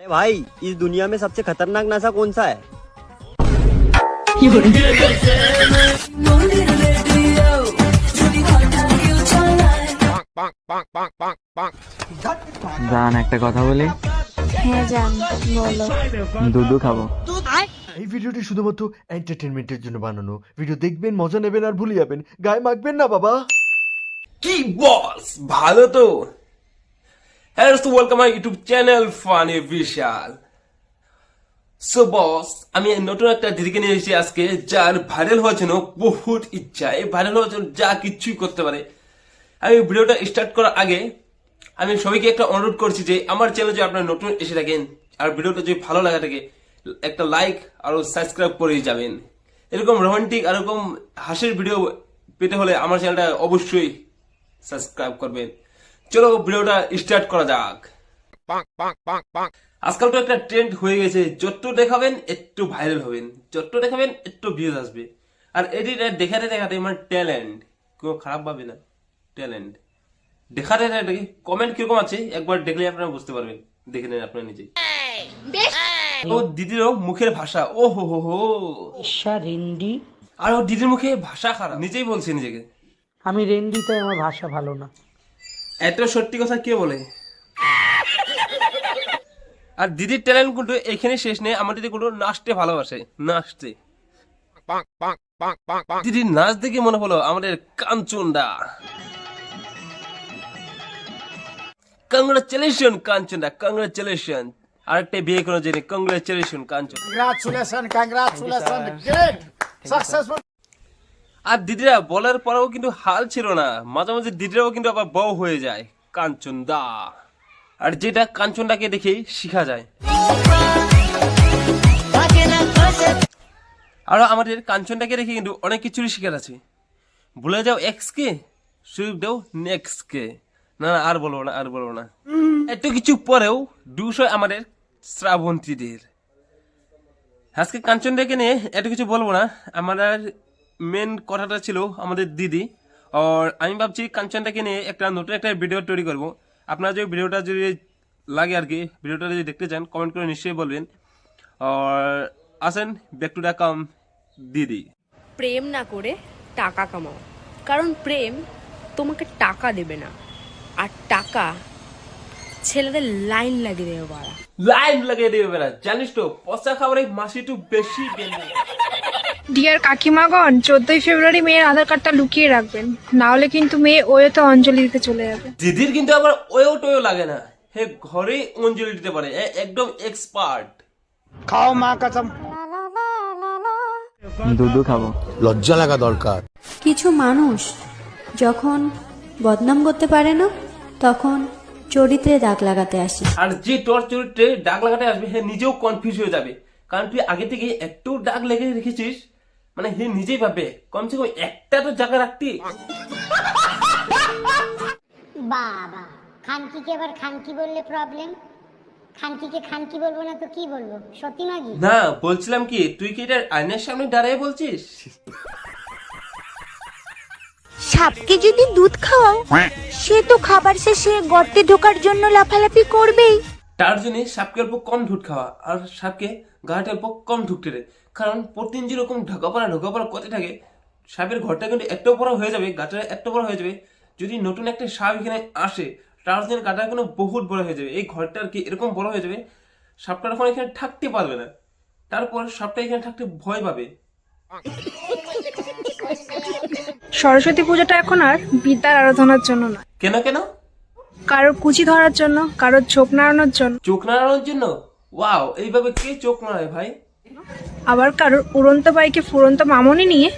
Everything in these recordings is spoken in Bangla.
अरे भाई इस दुनिया में सबसे खतरनाक नशा कौन सा है জান একটা কথা বলি হ্যাঁ জান বলো দুধু খাবো এই ভিডিওটি শুধুমাত্র এন্টারটেনমেন্টের জন্য বানানো ভিডিও দেখবেন মজা নেবেন আর ভুলে যাবেন গায়ে মাখবেন না বাবা কি বস ভালো তো হ্যালো তো welcome my YouTube channel funny Bishal so boss আমি নতুন একটা দিদিকে নিয়ে এসেছি আজকে, যার ভাইরাল হওয়ার জন্য বহুত ইচ্ছা। এই ভাইরাল হওয়ার জন্য যা কিছুই করতে পারে। আমি ভিডিওটা স্টার্ট করার আগে, আমি সবাইকে একটা অনুরোধ করছি যে, আমার চ্যানেল যদি আপনারা নতুন এসে থাকেন, আর ভিডিওটা যদি ভালো লাগা থাকে, একটা লাইক আর সাবস্ক্রাইব করে যাবেন। এরকম রোমান্টিক আর এরকম হাসির ভিডিও পেতে হলে আমার চ্যানেলটা অবশ্যই সাবস্ক্রাইব করবেন। চলো ভিডিওটা স্টার্ট করা যাক। আজকাল তো একটা ট্রেন্ড হয়ে গেছে যত দেখাবেন একটু ভাইরাল হবেন যত দেখাবেন একটু ভিউজ আসবে। আর এডিট দেখাতে দেখাতে আমার ট্যালেন্ট কেউ খারাপ ভাবে না ট্যালেন্ট দেখাতে দেখাতে কমেন্ট কীরকম আছে একবার দেখলে আপনারা বুঝতে পারবেন দেখে নেন আপনারা নিজে। ও দিদিরও মুখের ভাষা ও হো হো হো। রেন্ডি আর ও দিদির মুখে ভাষা খারাপ নিজেই বলছে নিজেকে। আমি রেন্ডি তাই আমার ভাষা ভালো না। এত সত্যি কথা কে বলে? আর দিদির ট্যালেন্ট কিন্তু এখানে শেষ নেই আমার দিদি কিন্তু নাচতে ভালোবাসে নাচতে। দিদির নাচ দেখে মনে হলো আমাদের কাঞ্চনদা। কংগ্রেচুলেশন কাঞ্চনদা কংগ্রেচুলেশন আরেকটা বিয়ে করে জেনে congratulation Kanchan. Congratulations, congratulations, great, successful. আর দিদিরা, বলার পরেও কিন্তু হাল ছিল না। মাঝে মাঝে দিদিরাও কিন্তু আবার বউ হয়ে যায়। কাঞ্চন দা আর যেটা কাঞ্চনদাকে দেখেই শিখা যায়। আরও আমাদের কাঞ্চনটাকে দেখে কিন্তু অনেক কিছুরই শিখার আছে। ভুলে যাও এক্স কে, সুযোগ দাও নেক্সট কে। না না, আর বলব না, আর বলব না। এত কিছু পরেও দুশো আমাদের শ্রাবন্তীদের। আজকে কাঞ্চন ডেকে নিয়ে এত কিছু বলব না। আমাদের মেন কথাটা ছিল আমাদের দিদি। আর আমি ভাবছি কাঞ্চনটাকে নিয়ে একটা নতুন একটা ভিডিও তৈরি করব। আপনারা যদি ভিডিওটা যদি লাগে আর কি ভিডিওটা যদি দেখতে চান কমেন্ট করে নিশ্চয়ই বলবেন। আর আসেন ব্যাক টু দ্য কাম দিদি। প্রেম না করে টাকা কামাও। কারণ প্রেম তোমাকে টাকা দেবে না। আর টাকা ছেলেদের লাইন লাগিয়ে দেবে বাড়া। লাইন লাগিয়ে দেবে বেড়া। জানিস তো পচা খাবারে মাসি একটু বেশি বেঁধে ডিয়ার কাকিমাগণ চোদ্দই ফেব্রুয়ারি মেয়ের আধার কার্ডটা লুকিয়ে রাখবেন। না হলে কিন্তু মেয়ে ওয়েতে অঞ্জলি দিতে চলে যাবে। দিদির কিন্তু আবার ওয়েও টোয়েও লাগে না। হে ঘরে অঞ্জলি দিতে পারে। একদম এক্সপার্ট খাও মা কসম। দুধু খাব। লজ্জা লাগা দরকার। কিছু মানুষ যখন বদনাম করতে পারে না তখন চরিত্রে দাগ লাগাতে আসে। আর যে তোর চরিত্রে দাগ লাগাতে আসবে হে নিজেও কনফিউজ হয়ে যাবে। কারণ তুই আগে থেকে একটু দাগ লেগে রেখেছিস। মানে হে নিজেই ভাবে কমসে কম একটা তো জায়গা রাখতি। বাবা খানকিকে আবার খানকি বললে প্রবলেম খানকিকে খানকি বলব না তো কি বলব? সত্যি নাকি? না বলছিলাম কি তুই কি এটা আয়নার সামনে দাঁড়িয়ে বলছিস? সাপকে যদি দুধ খাওয়াও সে তো খাবার শেষে গর্তে ঢোকার জন্য লাফালাফি করবেই। তার জন্য সাপকে অল্প কম ঢুট খাওয়া আর সাপকে গাটা অল্প কম ঢুকতে রে কারণ প্রতিদিন যেরকম ঢাকা পড়া ঢাকা পড়া করতে থাকে সাপের ঘরটা কিন্তু এত বড় হয়ে যাবে গাটা এত বড় হয়ে যাবে। যদি নতুন একটা সাপ এখানে আসে তার জন্য গাটা কিন্তু বহুত বড় হয়ে যাবে। এই ঘরটা আর কি এরকম বড় হয়ে যাবে সাপটা তখন এখানে থাকতে পারবে না। তারপর সাপটা এখানে থাকতে ভয় পাবে। সরস্বতী পূজাটা এখন আর বিদ্যার আরাধনার জন্য না কেন কেন? কারোর কুচি ধরার জন্য কারোর চোখ নাড়ানোর জন্য। চোখ নাড়ানোর জন্য? ওয়াও এইভাবে কে চোখ নাড়ায় ভাই? আবার কারোর উড়ন্ত বাইকে ফুরন্ত মামনি নিয়ে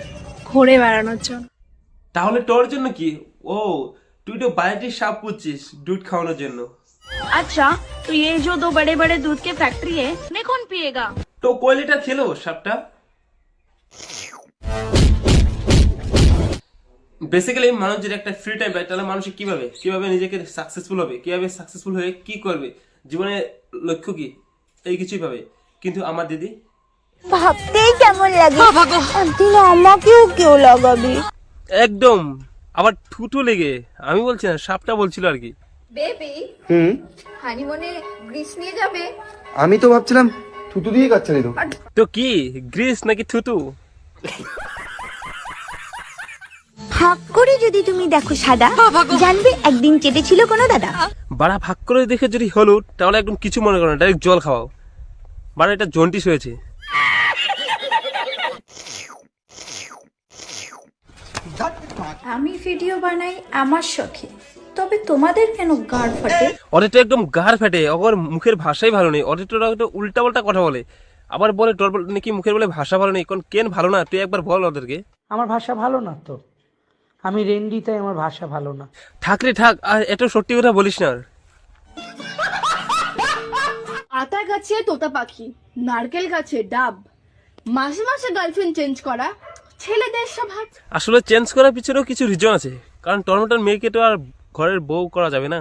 ঘুরে বেড়ানোর জন্য। তাহলে তোর জন্য কি? ও তুই তো বাইরে সাপ করছিস দুধ খাওয়ানোর জন্য। আচ্ছা তো এই যে দো বড়ে বড়ে দুধ কে ফ্যাক্টরি হ্যায় কোন পিয়েগা? তো কোয়ালিটা খেলো সাপটা? বেসিক্যালি মানুষ যদি একটা ফ্রি টাইম পায় তাহলে মানুষ কীভাবে? কীভাবে নিজেকে সাকসেসফুল হবে? কীভাবে সাকসেসফুল হয়ে কি করবে? জীবনের লক্ষ্য কি? এই কিছুই পাবে কিন্তু আমার দিদি? ভাবতেই কেমন লাগে। একদিন আমাকেও কেউ লাগাবি। একদম। আবার থুতু লেগে। আমি বলছি না সাপটা বলছিল আর কি। বেবি হুম? হানিমুনে গ্রিস নিয়ে যাবে। আমি তো ভাবছিলাম থুতু দিয়ে কাচ্চা তো। কি? গ্রিস নাকি থুতু হাক করে যদি তুমি দেখো সাদা জানবে একদিন চেটেছিল কোনো দাদা। বাড়া ভাগ করে দেখে যদি হলুদ তাহলে একদম কিছু মনে করো না ডাইরেক্ট জল খাওয়াও। বাড়া এটা জন্টিস হয়েছে। আমি ভিডিও বানাই আমার শখে তবে তোমাদের কেন গাড় ফাটে? অডিটো একদম গার ফেটে ওর মুখের ভাষাই ভালো নেই। অডিটোরা একটু উল্টা পাল্টা কথা বলে। আবার বলে তোর বল- নাকি মুখের বলে ভাষা ভালো নেই? কোন কেন ভালো না? তুই একবার বল ওদেরকে। আমার ভাষা ভালো না তো। আমি রেন্ডি তাই আমার ভাষা ভালো না। থাক রে থাক আর এটা সত্যি কথা বলিস না আর। আতা গাছে তোতা পাখি নারকেল গাছে ডাব। মাসে মাসে গার্লফ্রেন্ড চেঞ্জ করা ছেলেদের স্বভাব। আসলে চেঞ্জ করার পিছনেও কিছু রিজন আছে। কারণ টর্মেটোর মেয়েকে তো আর ঘরের বউ করা যাবে না।